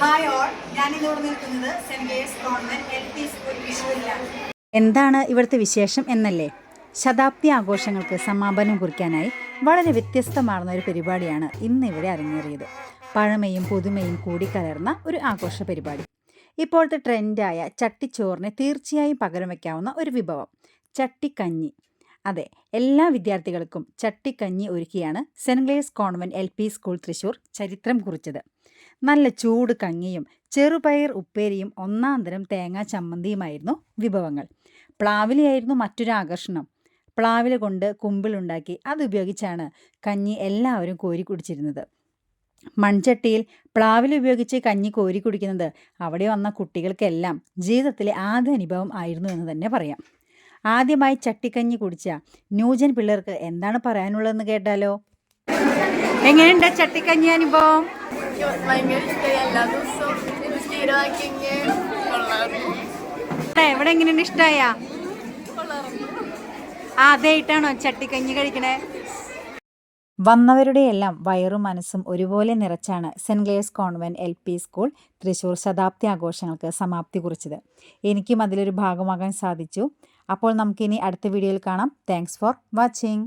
Hi all ഞാൻ നിൽക്കുന്നത് school എന്താണ് ഇവിടുത്തെ വിശേഷം എന്നല്ലേ? ശതാബ്ദി ആഘോഷങ്ങൾക്ക് സമാപനം കുറിക്കാനായി വളരെ വ്യത്യസ്തമാർന്ന ഒരു പരിപാടിയാണ് ഇന്ന് ഇവിടെ അരങ്ങേറിയത്. പഴമയും പുതുമയും കൂടിക്കലർന്ന ഒരു ആഘോഷ പരിപാടി. ഇപ്പോഴത്തെ ട്രെൻഡായ ചട്ടിച്ചോറിന് തീർച്ചയായും പകരം വയ്ക്കാവുന്ന ഒരു വിഭവം ചട്ടിക്കഞ്ഞി. അതെ എല്ലാ വിദ്യാർത്ഥികൾക്കും ചട്ടിക്കഞ്ഞി ഒരുക്കിയാണ് saint Glace convent L P school Thrissur ചരിത്രം കുറിച്ചത്. നല്ല ചൂട് കഞ്ഞിയും ചെറുപയർ ഉപ്പേരിയും ഒന്നാന്തരം തേങ്ങാ ചമ്മന്തിയുമായിരുന്നു വിഭവങ്ങൾ. പ്ലാവിലയായിരുന്നു മറ്റൊരു ആകർഷണം. പ്ലാവില കൊണ്ട് കുമ്പിളുണ്ടാക്കി അതുപയോഗിച്ചാണ് കഞ്ഞി എല്ലാവരും കോരി കുടിച്ചിരുന്നത്. മൺചട്ടിയിൽ പ്ലാവില ഉപയോഗിച്ച് കഞ്ഞി കോരി കുടിക്കുന്നത് അവിടെ വന്ന കുട്ടികൾക്കെല്ലാം ജീവിതത്തിലെ ആദ്യ അനുഭവം ആയിരുന്നു എന്ന് തന്നെ പറയാം. ആദ്യമായി ചട്ടിക്കഞ്ഞി കുടിച്ച ന്യൂജൻ പിള്ളേർക്ക് എന്താണ് പറയാനുള്ളതെന്ന് കേട്ടാലോ? എങ്ങനെയുണ്ട് ചട്ടിക്കഞ്ഞി അനുഭവം? ഇവിടെ എങ്ങനെയുണ്ട് ഇഷ്ടായ? ആദ്യമായിട്ടാണോ ചട്ടിക്കഞ്ഞി കഴിക്കണേ? വന്നവരുടെ എല്ലാം വയറും മനസ്സും ഒരുപോലെ നിറച്ചാണ് saint Glace convent L P school Thrissur ശതാബ്ദി ആഘോഷങ്ങൾക്ക് സമാപ്തി കുറിച്ചത്. എനിക്കും അതിലൊരു ഭാഗമാകാൻ സാധിച്ചു. അപ്പോൾ നമുക്കിനി അടുത്ത വീഡിയോയിൽ കാണാം. Thanks for watching